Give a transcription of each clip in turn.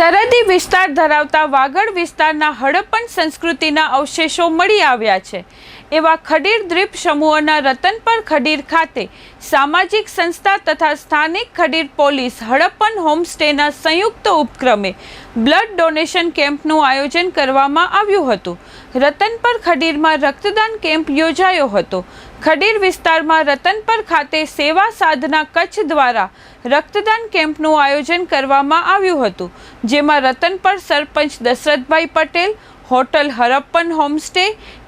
સરહદી વિસ્તાર ધરાવતા વાગડ વિસ્તારના હડપ્પન સંસ્કૃતિના અવશેષો મળી આવ્યા છે. એવા ખડીર દ્વીપ સમૂહના રતનપર ખડીર ખાતે સામાજિક સંસ્થા તથા સ્થાનિક ખડીર પોલીસ હડપ્પન હોમસ્ટેના સંયુક્ત ઉપક્રમે બ્લડ ડોનેશન કેમ્પનું આયોજન કરવામાં આવ્યું હતું. રતનપર ખડીરમાં રક્તદાન કેમ્પ યોજાયો હતો. ખડીર વિસ્તારમાં રતનપર ખાતે સેવા સાધના કચ્છ દ્વારા રક્તદાન કેમ્પનું આયોજન કરવામાં આવ્યું હતું, જેમાં Ratanpar sarpanch Dashrathbhai Patel hotel Harappan homestay,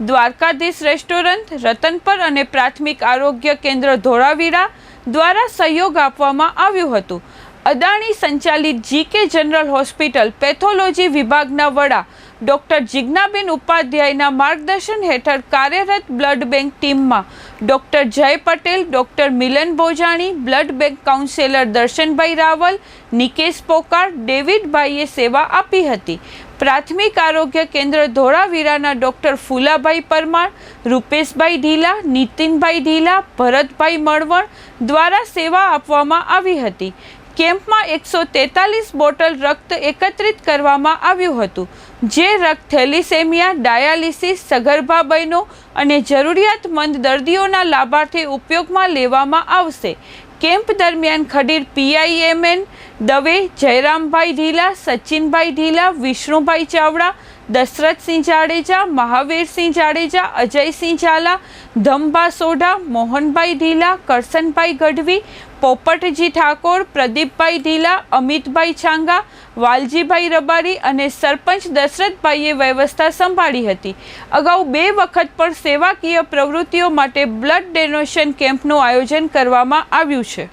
Dwarkadhish restaurant Ratanpar અને પ્રાથમિક આરોગ્ય કેન્દ્ર ધોળાવીરા દ્વારા સહયોગ આપવામાં આવ્યું હતું. અદાણી સંચાલિત જીકે જનરલ હોસ્પિટલ પેથોલોજી વિભાગના વડા ડૉક્ટર જિજ્ઞાબેન ઉપાધ્યાયના માર્ગદર્શન હેઠળ કાર્યરત બ્લડ બેંક ટીમમાં doctor Jay Patel, doctor Milan Bojani, blood bank counsellor Darshanbhai Raval, Nikesh Pokar, ડેવિડભાઈએ સેવા આપી હતી. પ્રાથમિક આરોગ્ય કેન્દ્ર ધોળાવીરાના ડૉક્ટર ફૂલાભાઈ પરમાર, રૂપેશભાઈ ઢીલા, નીતિનભાઈ ઢીલા, ભરતભાઈ મળવણ દ્વારા સેવા આપવામાં આવી હતી. કેમ્પમાં એકસો તેતાલીસ બોટલ રક્ત એકત્રિત કરવામાં આવ્યું હતું, જે રક્ત થેલિસેમિયા, ડાયાલિસિસ સગર્ભા બહેનો અને જરૂરિયાતમંદ દર્દીઓના લાભાર્થે ઉપયોગમાં લેવામાં આવશે. કેમ્પ દરમિયાન ખડીર પીઆઈએમએન, દવે જયરામભાઈ ઢીલા, સચિનભાઈ ઢીલા, વિષ્ણુભાઈ ચાવડા, દશરથસિંહ જાડેજા, મહાવીરસિંહ જાડેજા, અજયસિંહ ઝાલા ધમભા સોઢા, મોહનભાઈ ઢીલા કરસનભાઈ ગઢવી, પોપટજી ઠાકોર, પ્રદીપભાઈ ઢીલા, અમિતભાઈ છાંગા વાલજીભાઈ રબારી અને સરપંચ દશરથભાઈએ વ્યવસ્થા સંભાળી હતી. અગાઉ બે વખત પણ સેવાકીય પ્રવૃત્તિઓ માટે બ્લડ ડોનેશન કેમ્પનું આયોજન કરવામાં આવ્યું છે.